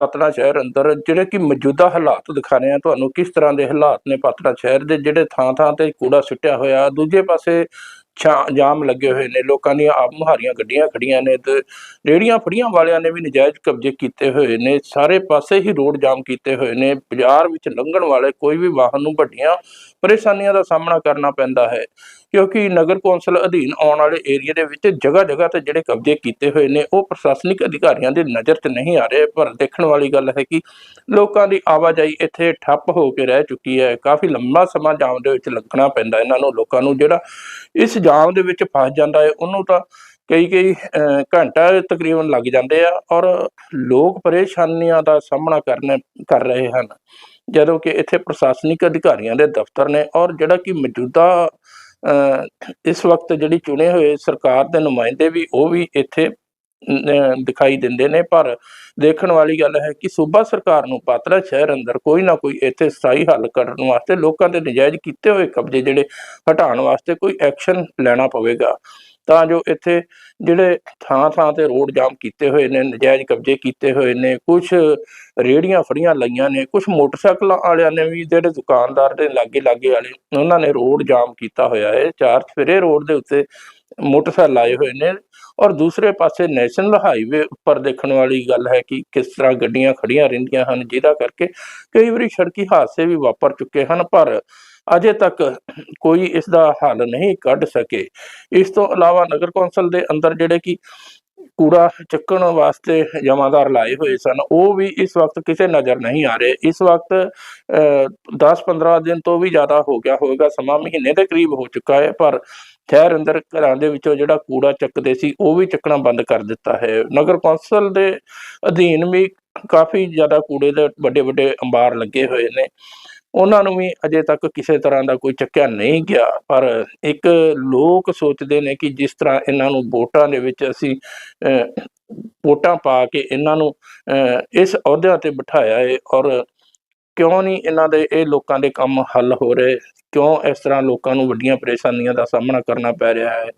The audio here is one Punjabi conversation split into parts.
ਪਤਨਾ ਸ਼ਹਿਰ ਅੰਦਰ ਜਿਹੜੇ ਕਿ ਮੌਜੂਦਾ ਹਾਲਾਤ ਦਿਖਾ ਰਹੇ ਆ, ਤੁਹਾਨੂੰ ਕਿਸ ਤਰ੍ਹਾਂ ਦੇ ਹਾਲਾਤ ਨੇ ਪਤਨਾ ਸ਼ਹਿਰ ਦੇ, ਜਿਹੜੇ ਥਾਂ ਥਾਂ ਤੇ ਕੂੜਾ ਸੁੱਟਿਆ ਹੋਇਆ, ਦੂਜੇ ਪਾਸੇ ਜਾਮ ਲੱਗੇ ਹੋਏ ਨੇ, ਲੋਕਾਂ ਦੀਆਂ ਆਪ ਮੁਹਾਰੀਆਂ ਗੱਡੀਆਂ ਖੜੀਆਂ ਨੇ ਤੇ ਰੇੜੀਆਂ ਫੜੀਆਂ ਵਾਲਿਆਂ ਨੇ ਵੀ ਨਜਾਇਜ਼ ਕਬਜ਼ੇ ਕੀਤੇ ਹੋਏ ਨੇ, ਸਾਰੇ ਪਾਸੇ ਹੀ ਰੋਡ ਜਾਮ ਕੀਤੇ ਹੋਏ ਨੇ, ਬਾਜ਼ਾਰ ਵਿੱਚ ਲੰਘਣ ਵਾਲੇ ਕੋਈ ਵੀ ਵਾਹਨ ਨੂੰ ਵੱਡੀਆਂ ਪਰੇਸ਼ਾਨੀਆਂ ਦਾ ਸਾਹਮਣਾ ਕਰਨਾ ਪੈਂਦਾ ਹੈ। ਕਿਉਂਕਿ ਨਗਰ ਕੌਂਸਲ ਅਧੀਨ ਆਉਣ ਵਾਲੇ ਏਰੀਆ ਦੇ ਵਿੱਚ ਜਗ੍ਹਾ ਜਗ੍ਹਾ ਤੇ ਜਿਹੜੇ ਕਬਜ਼ੇ ਕੀਤੇ ਹੋਏ ਨੇ ਉਹ ਪ੍ਰਸ਼ਾਸਨਿਕ ਅਧਿਕਾਰੀਆਂ ਦੇ ਨਜ਼ਰ 'ਚ ਨਹੀਂ ਆ ਰਹੇ ਪਰ ਦੇਖਣ ਵਾਲੀ ਗੱਲ ਹੈ ਕਿ ਲੋਕਾਂ ਦੀ ਆਵਾਜਾਈ ਇੱਥੇ ਠੱਪ ਹੋ ਕੇ ਰਹਿ ਚੁੱਕੀ ਹੈ। ਕਾਫੀ ਲੰਬਾ ਸਮਾਂ ਜਾਮ ਦੇ ਵਿੱਚ ਲੱਗਣਾ ਪੈਂਦਾ ਇਹਨਾਂ ਨੂੰ ਲੋਕਾਂ ਨੂੰ ਜਿਹੜਾ ਇਸ ਜਾਮ ਦੇ ਵਿੱਚ ਫਸ ਜਾਂਦਾ ਹੈ ਉਹਨੂੰ ਤਾਂ ਕਈ ਕਈ ਅਹ, ਘੰਟਾ ਤਕਰੀਬਨ ਲੱਗ ਜਾਂਦੇ ਆ ਔਰ ਲੋਕ ਪਰੇਸ਼ਾਨੀਆਂ ਦਾ ਸਾਹਮਣਾ ਕਰਨੇ ਕਰ ਰਹੇ ਹਨ। ਜਦੋਂ ਕਿ ਇੱਥੇ ਪ੍ਰਸ਼ਾਸਨਿਕ ਅਧਿਕਾਰੀਆਂ ਦੇ ਦਫ਼ਤਰ ਨੇ ਔਰ ਜਿਹੜਾ ਕਿ ਮੌਜੂਦਾ ਇਸ ਵਕਤ ਜਿਹੜੀ ਚੁਣੇ ਹੋਏ ਸਰਕਾਰ ਦੇ ਨੁਮਾਇੰਦੇ ਵੀ ਉਹ ਵੀ ਇੱਥੇ ਅਹ, ਦਿਖਾਈ ਦਿੰਦੇ ਨੇ ਪਰ ਦੇਖਣ ਵਾਲੀ ਗੱਲ ਹੈ ਕਿ ਸੂਬਾ ਸਰਕਾਰ ਨੂੰ ਪਾਤਰਾ ਸ਼ਹਿਰ ਅੰਦਰ ਕੋਈ ਨਾ ਕੋਈ ਇੱਥੇ ਸਥਾਈ ਹੱਲ ਕਰਨ ਵਾਸਤੇ ਲੋਕਾਂ ਦੇ ਨਜਾਇਜ਼ ਕੀਤੇ ਹੋਏ ਕਬਜ਼ੇ ਜਿਹੜੇ ਹਟਾਉਣ ਵਾਸਤੇ ਕੋਈ ਐਕਸ਼ਨ ਲੈਣਾ ਪਵੇਗਾ। ਤਾਂ ਜੋ ਇੱਥੇ ਜਿਹੜੇ ਥਾਂ ਥਾਂ ਤੇ ਰੋਡ ਜਾਮ ਕੀਤੇ ਹੋਏ ਨੇ, ਨਜਾਇਜ਼ ਕਬਜ਼ੇ ਕੀਤੇ ਹੋਏ ਨੇ ਕੁਝ ਰੇੜੀਆਂ ਫੜੀਆਂ ਲਈਆਂ ਨੇ ਕੁਝ ਮੋਟਰਸਾਈਕਲਾਂ ਵਾਲਿਆਂ ਨੇ ਵੀ, ਜਿਹੜੇ ਦੁਕਾਨਦਾਰ ਦੇ ਲਾਗੇ ਲਾਗੇ ਵਾਲੇ, ਉਹਨਾਂ ਨੇ ਰੋਡ ਜਾਮ ਕੀਤਾ ਹੋਇਆ ਹੈ। ਚਾਰ ਸਵੇਰੇ ਰੋਡ ਦੇ ਉੱਤੇ ਮੋਟਰਸਾਈਕਲ ਲਾਏ ਹੋਏ ਨੇ ਔਰ ਦੂਸਰੇ ਪਾਸੇ ਨੈਸ਼ਨਲ ਹਾਈਵੇ ਉੱਪਰ ਦੇਖਣ ਵਾਲੀ ਗੱਲ ਹੈ ਕਿ ਕਿਸ ਤਰ੍ਹਾਂ ਗੱਡੀਆਂ ਖੜੀਆਂ ਰਹਿੰਦੀਆਂ ਹਨ, ਜਿਹਦਾ ਕਰਕੇ ਕਈ ਵਾਰੀ ਸੜਕੀ ਹਾਦਸੇ ਵੀ ਵਾਪਰ ਚੁੱਕੇ ਹਨ, ਪਰ ਅਜੇ ਤੱਕ ਕੋਈ ਇਸ ਦਾ ਹੱਲ ਨਹੀਂ ਕੱਢ ਸਕੇ। ਇਸ ਤੋਂ ਇਲਾਵਾ ਨਗਰ ਕੌਂਸਲ ਦੇ ਅੰਦਰ ਜਿਹੜੇ ਕਿ ਕੂੜਾ ਚੱਕਣ ਵਾਸਤੇ ਜਮਾਦਾਰ ਲਾਏ ਹੋਏ ਸਨ, ਉਹ ਵੀ ਇਸ ਵਕਤ ਕਿਸੇ ਨਜ਼ਰ ਨਹੀਂ ਆ ਰਹੇ। ਇਸ ਵਕਤ 10-15 ਦਿਨ ਤੋਂ ਵੀ ਜ਼ਿਆਦਾ ਹੋ ਗਿਆ ਹੋਵੇਗਾ, ਸਮਾਂ ਮਹੀਨੇ ਦੇ ਕਰੀਬ ਹੋ ਚੁੱਕਾ ਹੈ, ਪਰ ਸ਼ਹਿਰ ਅੰਦਰ ਘਰਾਂ ਦੇ ਵਿੱਚੋਂ ਜਿਹੜਾ ਕੂੜਾ ਚੱਕਦੇ ਸੀ, ਉਹ ਵੀ ਚੱਕਣਾ ਬੰਦ ਕਰ ਦਿੱਤਾ ਹੈ। ਨਗਰ ਕੌਂਸਲ ਦੇ ਅਧੀਨ ਵੀ ਕਾਫੀ ਜ਼ਿਆਦਾ ਕੂੜੇ ਦੇ ਵੱਡੇ ਵੱਡੇ ਅੰਬਾਰ ਲੱਗੇ ਹੋਏ ਨੇ। ਉਹਨਾਂ ਨੂੰ ਵੀ ਅਜੇ ਤੱਕ ਕਿਸੇ ਤਰ੍ਹਾਂ ਦਾ ਕੋਈ ਚੱਕਿਆ ਨਹੀਂ ਗਿਆ। ਪਰ ਇੱਕ ਲੋਕ ਸੋਚਦੇ ਨੇ ਕਿ ਜਿਸ ਤਰ੍ਹਾਂ ਇਹਨਾਂ ਨੂੰ ਵੋਟਾਂ ਦੇ ਵਿੱਚ ਅਸੀਂ ਵੋਟਾਂ ਪਾ ਕੇ ਇਹਨਾਂ ਨੂੰ ਇਸ ਅਹੁਦਿਆਂ ਤੇ ਬਿਠਾਇਆ ਹੈ ਔਰ ਕਿਉਂ ਨਹੀਂ ਇਹਨਾਂ ਦੇ, ਇਹ ਲੋਕਾਂ ਦੇ ਕੰਮ ਹੱਲ ਹੋ ਰਹੇ? ਕਿਉਂ ਇਸ ਤਰ੍ਹਾਂ ਲੋਕਾਂ ਨੂੰ ਵੱਡੀਆਂ ਪਰੇਸ਼ਾਨੀਆਂ ਦਾ ਸਾਹਮਣਾ ਕਰਨਾ ਪੈ ਰਿਹਾ ਹੈ?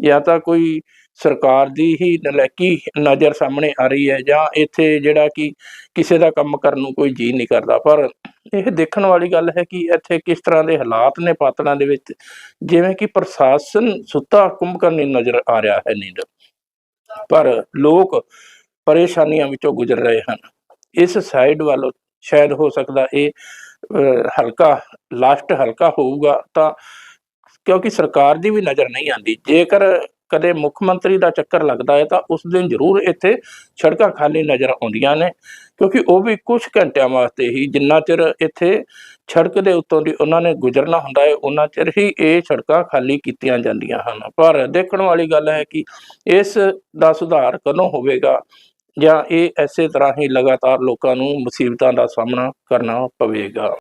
ਜਾਂ ਤਾਂ ਕੋਈ ਸਰਕਾਰ ਦੀ ਹੀ ਨਲੈਕੀ ਨਜ਼ਰ ਸਾਹਮਣੇ ਆ ਰਹੀ ਹੈ ਜਾਂ ਇੱਥੇ ਜਿਹੜਾ ਕਿ ਕਿਸੇ ਦਾ ਕੰਮ ਕਰਨ ਨੂੰ ਕੋਈ ਜੀ ਨਹੀਂ ਕਰਦਾ। ਪਰ ਇਹ ਦੇਖਣ ਵਾਲੀ ਗੱਲ ਹੈ ਕਿ ਇੱਥੇ ਕਿਸ ਤਰ੍ਹਾਂ ਦੇ ਹਾਲਾਤ ਨੇ ਪਾਤੜਾਂ ਦੇ ਵਿੱਚ, ਜਿਵੇਂ ਕਿ ਪ੍ਰਸ਼ਾਸਨ ਸੁੱਤਾ ਕੁੰਭਕਰਨੀ ਨਜ਼ਰ ਆ ਰਿਹਾ ਹੈ ਨੀਂਦ। ਪਰ ਲੋਕ ਪਰੇਸ਼ਾਨੀਆਂ ਵਿੱਚੋਂ ਗੁਜ਼ਰ ਰਹੇ ਹਨ। ਇਸ ਸਾਈਡ ਵੱਲੋਂ ਸ਼ਾਇਦ ਹੋ ਸਕਦਾ ਇਹ ਹਲਕਾ ਲਾਸਟ ਹਲਕਾ ਹੋਊਗਾ ਤਾਂ ਕਿਉਂਕਿ ਸਰਕਾਰ ਦੀ ਵੀ ਨਜ਼ਰ ਨਹੀਂ ਆਉਂਦੀ। ਜੇਕਰ ਕਦੇ ਮੁੱਖ ਮੰਤਰੀ ਦਾ ਚੱਕਰ ਲੱਗਦਾ ਹੈ ਤਾਂ ਉਸ ਦਿਨ ਜ਼ਰੂਰ ਇੱਥੇ ਸੜਕਾਂ ਖਾਲੀ ਨਜ਼ਰ ਆਉਂਦੀਆਂ ਨੇ, ਕਿਉਂਕਿ ਉਹ ਵੀ ਕੁਝ ਘੰਟਿਆਂ ਵਾਸਤੇ ਹੀ ਜਿੰਨਾ ਚਿਰ ਇੱਥੇ ਸੜਕ ਦੇ ਉੱਤੋਂ ਦੀ ਉਹਨਾਂ ਨੇ ਗੁਜ਼ਰਨਾ ਹੁੰਦਾ ਹੈ, ਉਹਨਾਂ ਚਿਰ ਹੀ ਇਹ ਸੜਕਾਂ ਖਾਲੀ ਕੀਤੀਆਂ ਜਾਂਦੀਆਂ ਹਨ। ਪਰ ਦੇਖਣ ਵਾਲੀ ਗੱਲ ਹੈ ਕਿ ਇਸ ਦਾ ਸੁਧਾਰ ਕਦੋਂ ਹੋਵੇਗਾ ਜਾਂ ਇਹ ਐਸੇ ਤਰ੍ਹਾਂ ਹੀ ਲਗਾਤਾਰ ਲੋਕਾਂ ਨੂੰ ਮੁਸੀਬਤਾਂ ਦਾ ਸਾਹਮਣਾ ਕਰਨਾ ਪਵੇਗਾ।